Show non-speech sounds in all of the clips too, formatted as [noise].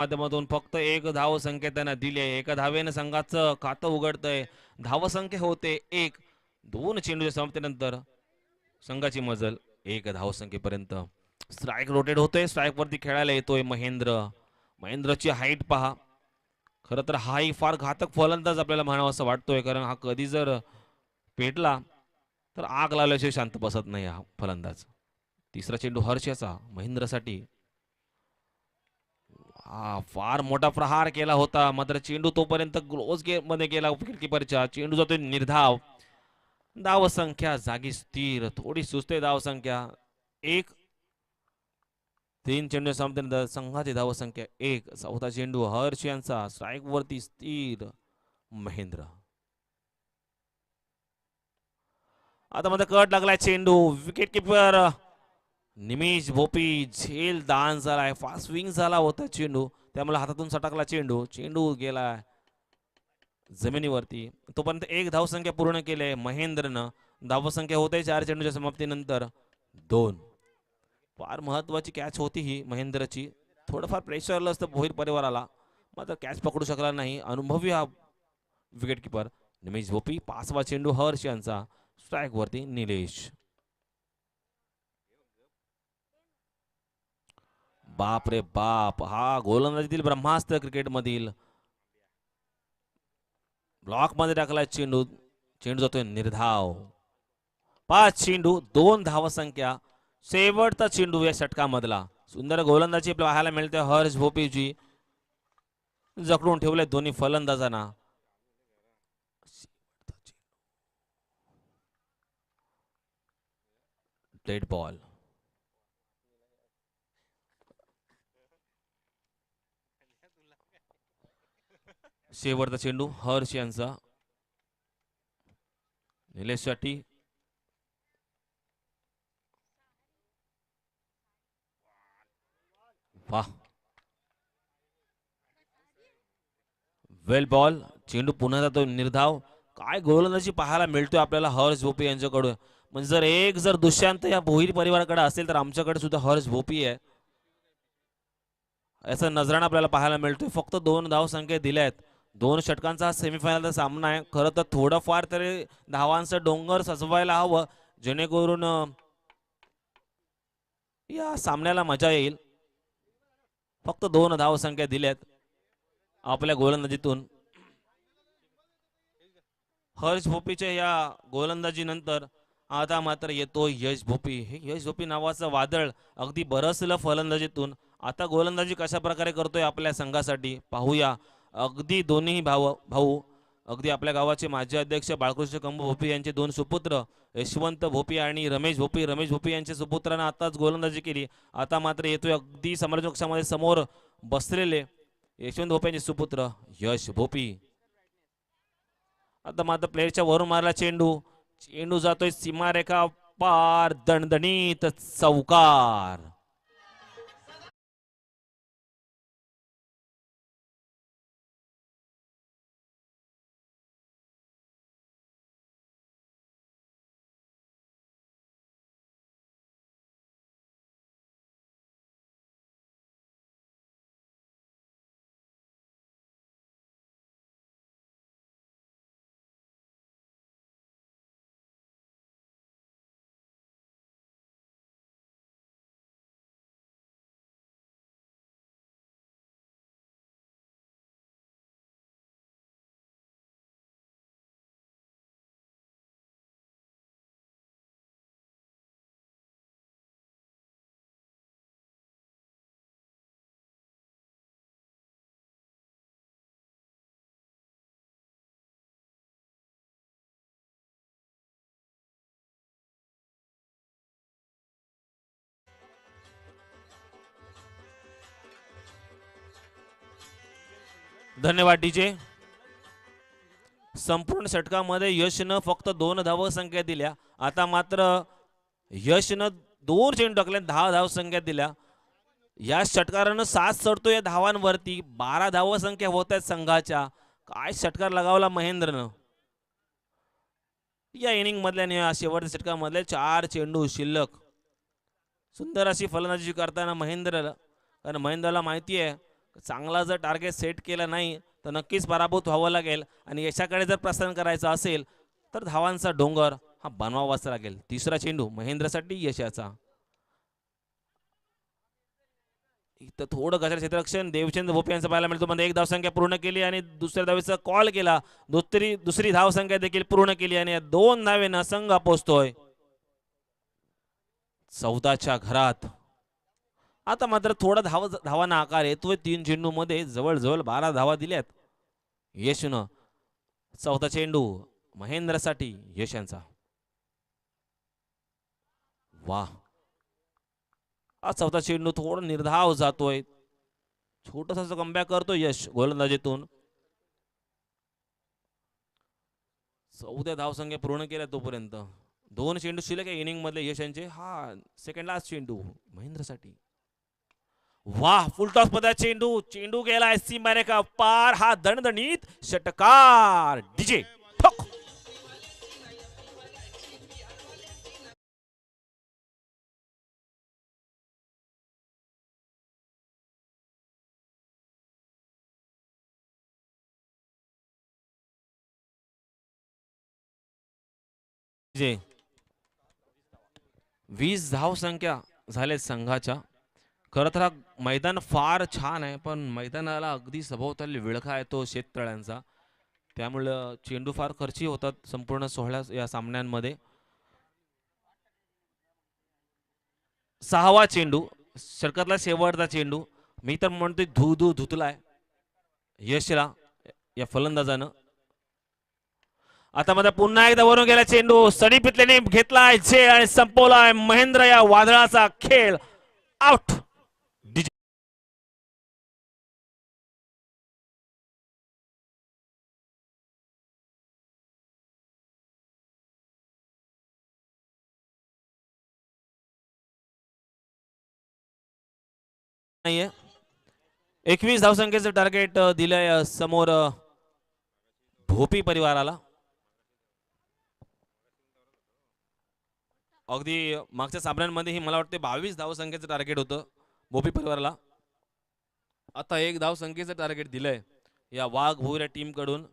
माध्यमातून फक्त एक धाव संख्या त्यांना दिली. आहे एका धावेनं संघाचं खातं उघडतंय. धावसंख्या होते एक. दोन चेंडूच्या समाप्तीनंतर संघाची मजल एक धावसंख्येपर्यंत. स्ट्राईक रोटेट होतोय. स्ट्राईक वरती खेळायला येतोय महेंद्र. महेंद्रची हाईट पहा. खरं तर हाही फार घातक फलंदाज आपल्याला म्हणावं असं वाटतोय कारण हा कधी जर पेटला तर आग लावल्याशिवाय शांत बसत नाही हा फलंदाज. तिसरा चेंडू हर्षाचा महेंद्रसाठी. हा फार मोठा प्रहार केला होता. मात्र चेंडू तोपर्यंत क्लोजमध्ये गेला विकेटकीपरच्या चेंडू जातो निर्धाव. धाव संख्या जागी स्थिर. थोडी सुस्ते धाव संख्या. एक. तीन चेंडू संपल्यानंतर संघाची धाव संख्या एक. चौथा चेंडू हर्ष यांचा. स्ट्राईक वरती स्थिर. महेंद्र. आता मध्ये कट लागलाय चेंडू. विकेट किपर निमेश भोपी झेल दान झालाय फास्ट स्विंग झाला होता चेंडू. त्यामुळे हातातून सटकला चेंडू. चेंडू गेलाय जमिनीवरती. तोपर्यंत एक धावसंख्या पूर्ण केली महेंद्रनं. धावसंख्या होते चार चेंडूच्या समाप्तीनंतर. दोन. फार महत्वाची कॅच होती ही महेंद्रची. थोडंफार प्रेशर आलं असतं भोईर परिवाराला. मात्र कॅच पकडू शकला नाही. अनुभवी हा विकेट किपर निमेश भोपी पाचवा चेंडू हर्ष यांचा. स्ट्राईक वरती निलेश. बाप रे बाप. हा गोलंदाजीतील ब्रह्मास्त्र क्रिकेटमधील. ब्लॉकमध्ये ब्लॉकमध्ये टाकलाय चेंडू. चेंडू जातोय निर्धाव. पाच चेंडू दोन धावसंख्या. शेवटचा चेंडू या षटकामधला. सुंदर गोलंदाजी पाहायला मिळते. हर्ष भोपीजी जखडून ठेवले दोन्ही फलंदाजांना. डेड बॉल शेवटचा चेंडू हर्ष यांचा. निलेशसाठी वा वेल बॉल चेंडू पुन्हा जातो निर्धाव. काय गोलंदाजी पाहायला मिळतोय आपल्याला हर्ष भोपी यांच्याकडून. म्हणजे जर एक जर दुष्यांत या भोईर परिवाराकडे असेल तर आमच्याकडे सुद्धा हर्ष भोपी आहे. याचा नजराणा आपल्याला पाहायला मिळतोय. फक्त दोन धाव संख्या दिल्या आहेत दोन षटकांचा हा सेमीफायनलचा सामना आहे. खरं तर थोडंफार तरी धावांचं डोंगर सजवायला हवं. जेणेकरून या सामन्याला मजा येईल. फक्त दोन धाव संख्या दिल्यात. आपल्या गोलंदाजीतून. हर्ष भोपीच्या या गोलंदाजीनंतर आता मात्र येतो यश भोपी. हे यश भोपी नावाचं वादळ अगदी बरसलं फलंदाजीतून. आता गोलंदाजी कशा प्रकारे करतोय आपल्या संघासाठी? पाहूया. अगदी दोन्ही भाव भाऊ अगदी आपल्या गावाचे माजी अध्यक्ष बाळकृष्ण कंबू भोपी यांचे दोन सुपुत्र यशवंत भोपी आणि रमेश भोपी. रमेश भोपी यांच्या सुपुत्रांना आताच गोलंदाजी केली. आता मात्र येतोय अगदी समोर समोर बसलेले यशवंत भोपी यांचे सुपुत्र यश भोपी. आता मात्र प्लेअरच्या वरून मारला चेंडू. चेंडू जातोय सीमारेखा पार दणदणीत चौकार. धन्यवाद डीजे. संपूर्ण षटकामध्ये यशनं फक्त दोन धावसंख्या दिल्या. आता मात्र यशनं दोन चेंडू टाकले दहा धाव संख्या दिल्या. या षटकारानं सात चढतो या धावांवरती. बारा धावसंख्या होत आहेत संघाच्या. काय षटकार लगावला महेंद्रनं? या इनिंग मधल्या या शेवटच्या षटकामधले चार चेंडू शिल्लक. सुंदर अशी फलंदाजी करताना महेंद्र कारण महेंद्रला माहिती आहे चांगला जर टार्गेट सेट केलं नाही तर नक्कीच पराभूत व्हावं लागेल. आणि यशाकडे जर प्रसन्न करायचं असेल तर धावांचा डोंगर हा बनवावाच लागेल. तिसरा चेंडू महेंद्रसाठी यशाचा. इथं थोडं घसर क्षेत्रक्षण देवचंद भोपे यांचं पाहायला मिळतो. म्हणजे एक धावसंख्या पूर्ण केली आणि दुसऱ्या धावेचा कॉल केला. दुसरी दुसरी धावसंख्या देखील पूर्ण केली आणि या दोन धावेनं संघ पोचतोय. चौदाच्या घरात. आता मात्र थोडा धाव धावांना आकार येतोय. तीन चेंडूमध्ये जवळजवळ बारा धावा दिल्यात. यशनं चौथा चेंडू महेंद्रसाठी यश यांचा वा हा चौथा चेंडू थोडा निर्धाव जातोय. छोटसा कमबॅक करतो यश गोलंदाजीतून. चौथ्या धावसंख्या पूर्ण केल्या तोपर्यंत. दोन चेंडू शिल्लक आहे इनिंग मधले यश यांचे हा सेकंड लास्ट चेंडू महेंद्रसाठी. वाह फुलटॉसमध्ये चेंडू. चेंडू सी मॅरेका पार हा दणदणीत षटकार डीजे ठोक. वीस धाव संख्या झाले संघाच्या. खरं तर हा मैदान फार छान आहे पण मैदानाला अगदी सभोवताली विळखा आहे तो शेततळ्यांचा. त्यामुळं चेंडू फार खर्ची होतात संपूर्ण सोहळ्या या सामन्यांमध्ये. सहावा चेंडू षटकातला शेवटचा चेंडू. मी तर म्हणतोय धू धू धुतलाय. यशला या फलंदाजानं. आता मध्ये पुन्हा एकदा वरून गेला चेंडू. सडी पितल्याने घेतलाय झेल आणि संपवलाय महेंद्र या वादळाचा खेळ. आउट नाहीये. एकवीस धावसंख्येचं टार्गेट दिलंय समोर भोपी परिवाराला. अगदी मागच्या सामन्यांमध्येही मला वाटते बावीस धावसंख्येचं टार्गेट होतं भोपी परिवाराला. आता एक धावसंख्येचं टार्गेट दिलंय या वाघ भोईर टीमकडून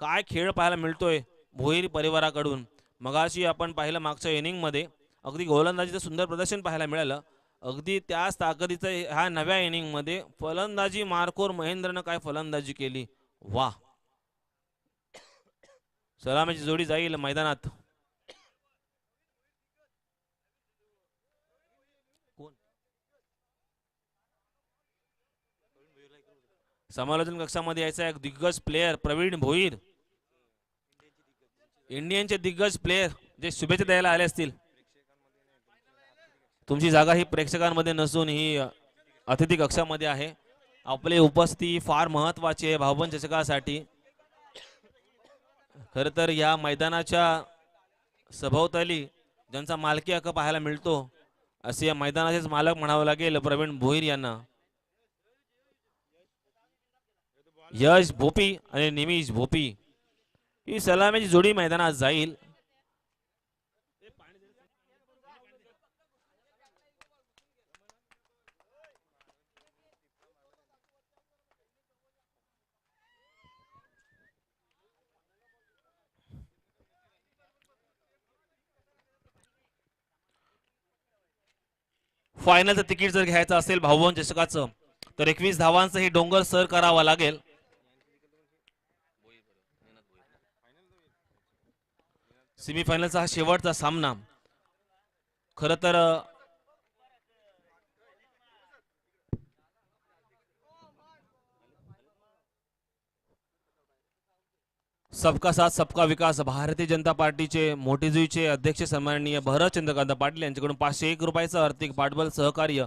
काय खेळ पाहायला मिळतोय भोईर परिवाराकडून? मगाशी आपण पाहिलं मागच्या इनिंगमध्ये अगदी गोलंदाजीचं सुंदर प्रदर्शन पाहायला मिळालं. अगदी त्याच ताकदीचं ह्या नव्या इनिंगमध्ये फलंदाजी मार्कोर महेंद्रनं काय फलंदाजी केली? वा सलामीची जोडी जाईल मैदानात. कोण? समालोचन कक्षामध्ये यायचा एक दिग्गज प्लेयर प्रवीण भोईर. इंडियनचे दिग्गज प्लेयर जे शुभेच्छा द्यायला आले असतील. तुमची जागा ही प्रेक्षकांमध्ये नसून ही अतिथी कक्षामध्ये आहे. आपली उपस्थिती फार महत्वाची आहे भावबन चषकासाठी. खर तर या मैदानाच्या सभोवताली ज्यांचा मालकी हक्क पाहायला मिळतो असे या मैदानाचेच मालक म्हणावं लागेल प्रवीण भोईर यांना. यश भोपी आणि निमिष भोपी. ही सलामीची जोडी मैदानात जाईल. फायनलचं तिकीट जर घ्यायचं असेल भाऊवन चषकाचं तर एकवीस धावांचं हे डोंगर सर करावा लागेल. सेमीफायनलचा हा शेवटचा सामना. खर तर सबका साथ सबका विकास. भारतीय जनता पार्टीचे मोटेजुईचे अध्यक्ष सन्माननीय भरत चंद्रकांत पाटील यांच्याकडून पाचशे एक रुपयाचं आर्थिक पाठबळ सहकार्य.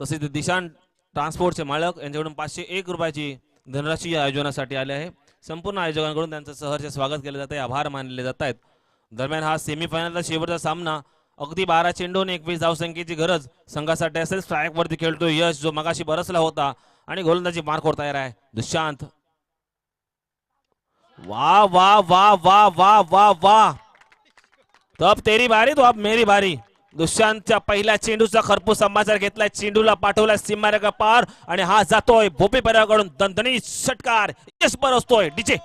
तसेच दिशान ट्रान्सपोर्टचे मालक यांच्याकडून पाचशे एक रुपयाची धनराशी या आयोजनासाठी आले आहे. संपूर्ण आयोजकांकडून त्यांचं सहर्ष स्वागत केलं जात आहे आभार मानले जात आहेत दरम्यान हा सेमीफायनलचा शेवटचा सामना. अगदी बारा चेंडून एकवीस धावसंख्येची गरज संघासाठी असेल. स्ट्राईकवरती खेळतो यश जो मगाशी बरसला होता आणि गोलंदाजी मार्कवर तयार आहे. दुशांत वाह वाह वाह वाह वाह वाह वाह. तो अब तेरी बारी तो अब मेरी बारी. दुष्यांतच्या पहिल्या चेंडूचा खरपूस समाचार घेतलाय. चेंडूला पाठवला सीमारेखा पार आणि हा जातोय भोपी पर्याकडून दणदणी षटकार. यश बरसतोय. डीजे.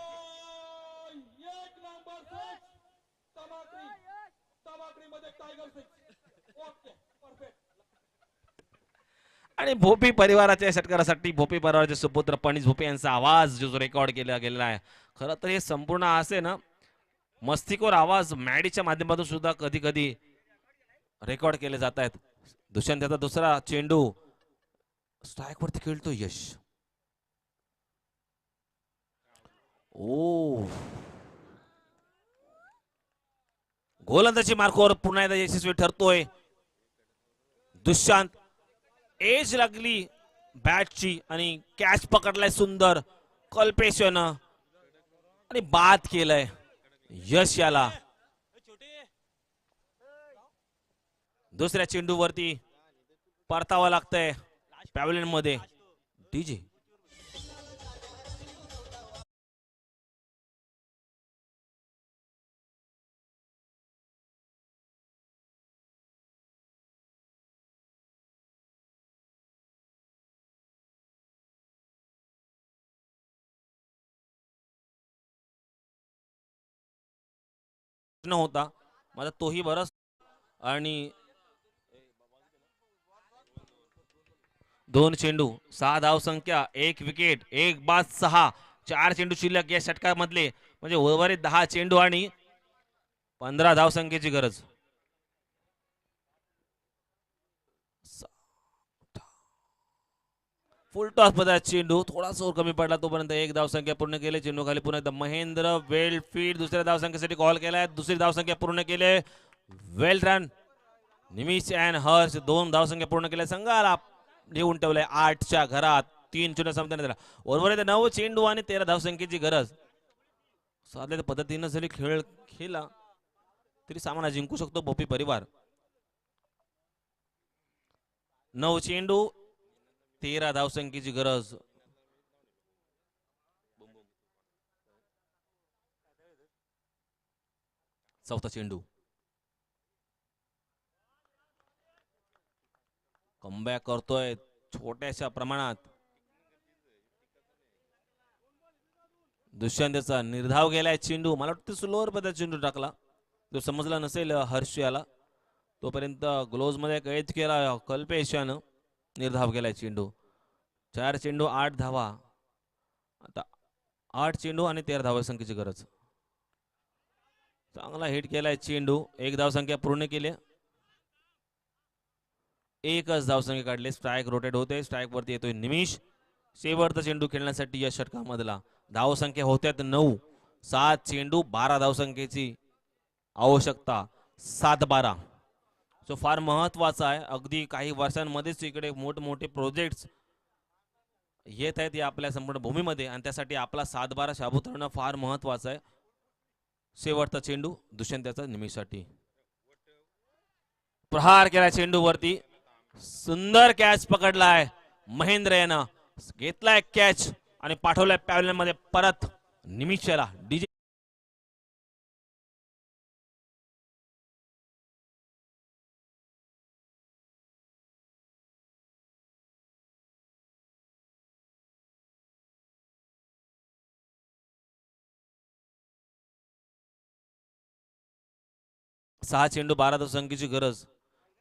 आणि भोपी परिवाराच्या षटकारासाठी भोपी परिवाराचे सुपुत्र पणीस भोपे यांचा आवाज जो रेकॉर्ड केला गेलेला आहे. खरं तर हे संपूर्ण असे ना मस्तिकोर आवाज मॅडीच्या माध्यमातून सुद्धा कधी कधी रेकॉर्ड केले जात आहेत. दुष्यंत याचा दुसरा चेंडू. स्ट्राईक वरती खेळतो यश. ओ गोलंदाजी मार्कोवर पुन्हा एकदा यशस्वी ठरतोय. दुष्यंत एज लागली बॅटची आणि कॅच पकडलाय सुंदर कल्पेशन. आणि बाद केलंय यश याला. दुसऱ्या चेंडूवरती परतावा लागतंय पॅव्हलियनमध्ये डीजे. प्रश्न होता. माझा तोही बरंच आणि दोन चेंडू सहा धाव संख्या एक विकेट एक बाद सहा चार चेंडू शिल्लक या षटकामधले. म्हणजे उर्वरित दहा चेंडू आणि पंधरा धाव संख्येची गरज. फुल टॉस पदा चेंडू. थोडासा वर कमी पडला तोपर्यंत एक धावसंख्या पूर्ण केले. चेंडू खाली पुन्हा एकदा महेंद्र वेल फील्ड दुसऱ्या धावसंख्येसाठी कॉल केलाय. दुसरी धावसंख्या पूर्ण केले. Well run Nimish and Harsh दोन धावसंख्या पूर्ण केल्या. संघाला लिहून ठेवलंय आठच्या घरात. तीन शून्य समजा दिला येते नऊ चेंडू आणि तेरा धावसंख्येची गरज. साध्या पद्धतीनं जरी खेळ खेळला तरी सामना जिंकू शकतो भोपी परिवार. नऊ चेंडू तेरा धावसंख्येची गरज. चौथा चेंडू. कमबॅक करतोय छोट्याशा प्रमाणात. दुष्यंतचा निर्धाव गेलाय चेंडू. मला वाटतं स्लोअर पदा चेंडू टाकला. तो समजला नसेल हर्ष याला तोपर्यंत ग्लोजमध्ये कैद केला कल्पेश यानं निर्धाव केलाय चेंडू. चार चेंडू आठ धावा. आता आठ चेंडू आणि तेरा धावा संख्येची गरज. चांगला हिट केलाय चेंडू. एक धावसंख्या पूर्ण केली. एकच धावसंख्या काढली. स्ट्राईक रोटेट होते. स्ट्राईक वरती येतोय निमिष. शेवटचा चेंडू खेळण्यासाठी या षटकामधला धावसंख्या होत्यात नऊ. सात चेंडू बारा धावसंख्येची आवश्यकता. सात बारा. जो फार महत्त्वाचा आहे. अगदी काही वर्षांमध्येच इकडे मोठमोठे प्रोजेक्ट्स येत आहेत या आपल्या संपूर्ण भूमीमध्ये आणि त्यासाठी आपला सातबारा शाबूत राहणं फार महत्वाचं आहे. शेवटचा चेंडू दुष्यंताचा निमिषसाठी. प्रहार केला चेंडू वरती सुंदर कॅच पकडलाय महेंद्र यानं घेतलाय कॅच आणि पाठवलाय पॅव्हलियनमध्ये परत निमिषाला. डीजे सहा चेंडू बारा धावसंख्येची गरज.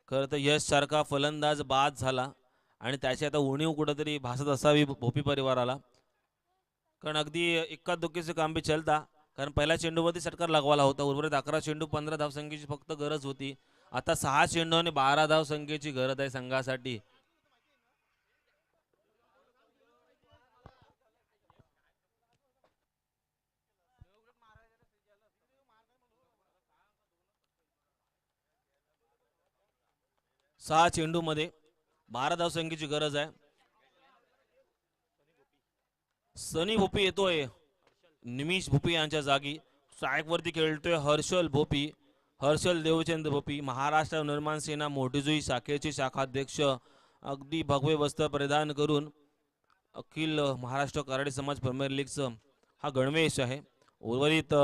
खरं तर यश सारखा फलंदाज बाद झाला आणि त्याची आता उणीव कुठंतरी भासत असावी भोपी परिवाराला. कारण अगदी इक्का दुखीचे काम बी चलता. कारण पहिल्या चेंडूवरती षटकार लागवाला होता. उर्वरित अकरा चेंडू पंधरा धावसंख्येची फक्त गरज होती. आता सहा चेंडू आणि बारा धावसंख्येची गरज आहे संघासाठी. सहा चेंडूमध्ये बारा धावसंख्येची गरज आहे. सनी भोपी येतोय. निमिष भोपी यांच्या जागी. स्ट्राईकवरती खेळतोय हर्षल भोपी. हर्षल देवचंद भोपी. महाराष्ट्र निर्माण सेना मोठीजुई शाखेचे शाखाध्यक्ष अगदी भगवे वस्त्र परिधान करून अखिल महाराष्ट्र कराडे समाज प्रीमियर लीगचं हा गणवेश आहे. उर्वरित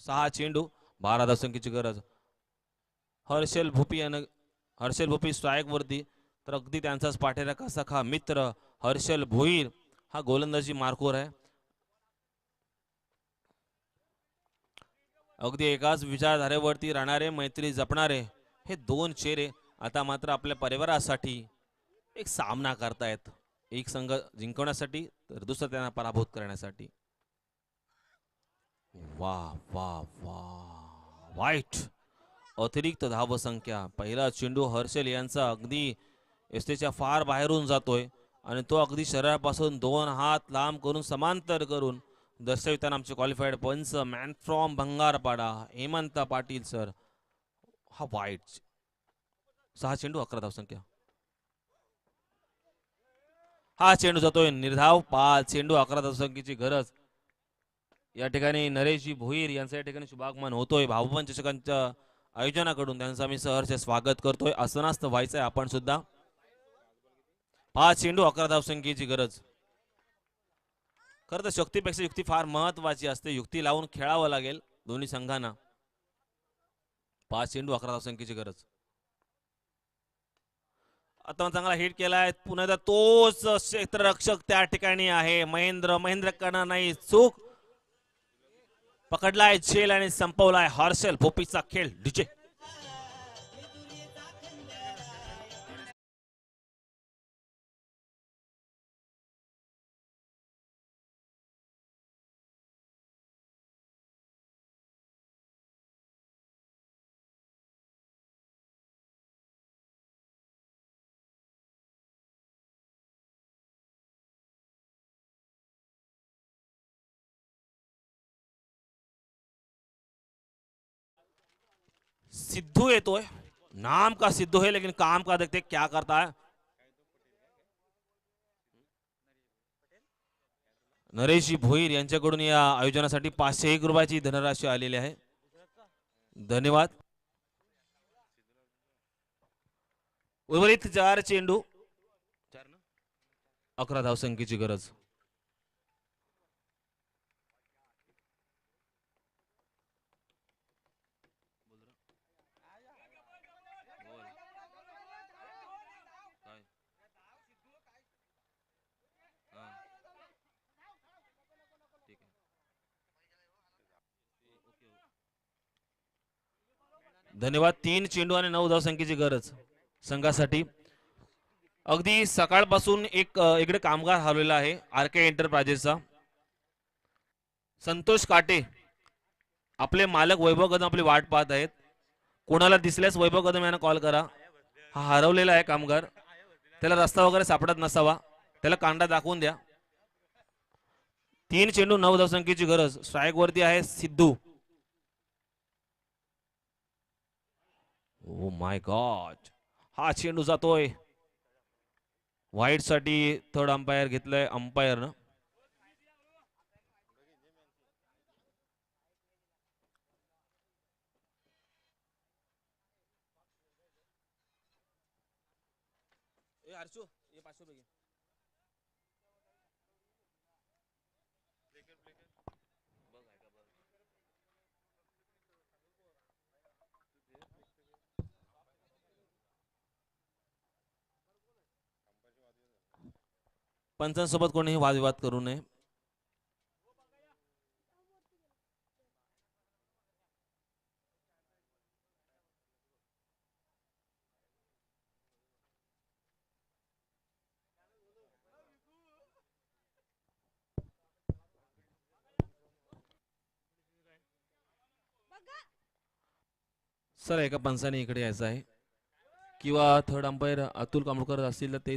सहा चेंडू बारा धावसंख्येची गरज. हर्षल भुपी यानं हर्षल भुपी स्ट्रायकवरती तर अगदी त्यांचाच पाठीराखा सखा मित्र हर्षल भोईर हा गोलंदाजी मार्कोर आहे. अगदी एकाच विचारधारेवरती राहणारे मैत्री जपणारे हे दोन चेहरे आता मात्र आपल्या परिवारासाठी एक सामना करतायत. एक संघ जिंकवण्यासाठी तर दुसरा त्यांना पराभूत करण्यासाठी. वा वा वा वाईट. अतिरिक्त धावसंख्या. पहिला चेंडू हर्षल यांचा अगदी एसटीच्या फार बाहेरून जातोय आणि तो अगदी शरीरापासून दोन हात लांब करून समांतर करून दर्शविताना आमचे क्वालिफाईड पंच man from Bhangarpada Hemant Patil sir हा वाईट सहा चेंडू अकरा धावसंख्या. हा चेंडू जातोय निर्धाव पाच चेंडू अकरा धावसंख्येची गरज. या ठिकाणी नरेशजी भोईर यांचं या ठिकाणी शुभागमन होतोय. भाऊपन चषकांच्या आयोजनाकडून त्यांचं आम्ही सहर्ष स्वागत करतोय. असं नसतं व्हायचंय आपण सुद्धा. पाच चेंडू अकरा धावसंख्येची गरज. खरं तर शक्तीपेक्षा युक्ती फार महत्वाची असते. युक्ती लावून खेळावं लागेल दोन्ही संघांना. पाच चेंडू अकरा धावसंख्येची गरज. आता चांगला हिट केलाय. पुन्हा एकदा तोच क्षेत्ररक्षक त्या ठिकाणी आहे. महेंद्र महेंद्र करणार नाही. चूक पकडलाय झेल आणि संपवलाय हॉर्सेल भोपीचा खेळ डीजे. सिद्धू येतोय नाम का सिद्धू है लेकिन काम का देखते क्या करता है। नरेशजी भोईर यांच्याकडून या आयोजनासाठी पाचशे एक रुपयाची धनराशी आलेली आहे. धन्यवाद. उर्वरित चार चेंडू. अकरा धावसंख्येची गरज. धन्यवाद. तीन चेंडू आणि नऊ धावसंख्येची गरज संघासाठी. अगदी सकाळपासून एक इकडे कामगार हरवलेला आहे आर के एंटरप्राइजेसचा. संतोष काटे आपले मालक वैभव कदम आपली वाट पाहत आहेत. कोणाला दिसल्यास वैभव कदम यांना कॉल करा. हा हरवलेला आहे कामगार. त्याला रस्ता वगैरे सापडत नसावा. त्याला कांदा दाखवून द्या. तीन चेंडू नऊ धावसंख्येची गरज. स्ट्राईक वरती आहे सिद्धू. ओ माय गॉड हा चेंडू जातोय वाईटसाठी थर्ड अंपायर घेतलंय अंपायरनं ए हर्षू ये पाचशे रुपये घे. पंचांसोबत कोणीही वादविवाद करू नये. सर एका पंचाने इकडे यायचं आहे. किंवा थर्ड अंपायर अतुल कांबळकर असतील तर ते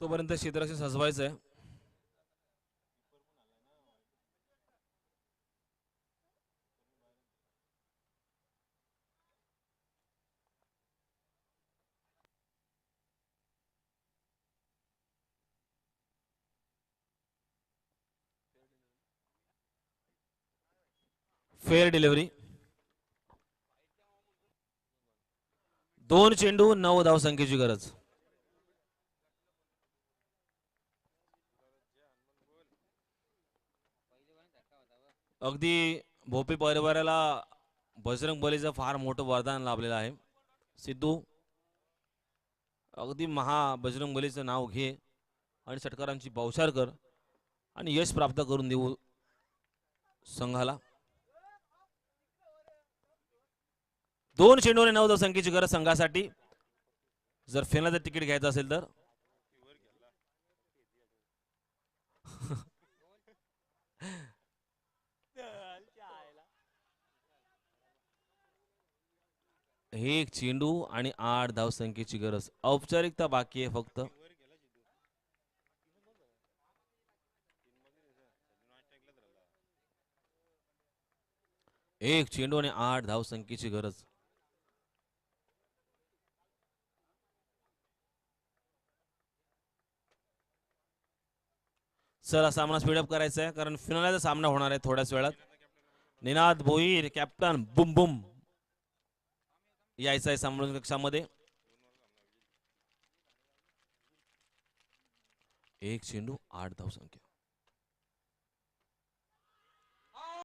तोपर्यंत क्षेत्राशी सजवायचं आहे फेअर डिलिव्हरी दोन चेंडू नऊ धावसंख्येची गरज. अगदी भोपी परिवाराला बजरंग बलीचं फार मोठं वरदान लाभलेलं आहे. सिद्धू अगदी महा बजरंग बलीचं नाव घे आणि षटकारांची पावसार कर आणि यश प्राप्त करून देऊ संघाला. दोन चेंडूने नऊ संख्येची गरज संघासाठी. जर फेनाचं तिकीट घ्यायचं असेल तर? [laughs] एक चेंडू आणि आठ धावसंख्येची गरज. औपचारिकता बाकी आहे फक्त. एक चेंडू आणि आठ धावसंख्येची गरज. चला सामना स्पीडअप करायचा आहे कारण फिनालाचा सामना होणार आहे थोड्याच वेळात. निनाद भोईर कॅप्टन बुम बुम. यायचं आहे सामना कक्षामध्ये. एक चेंडू आठ धाव संख्या.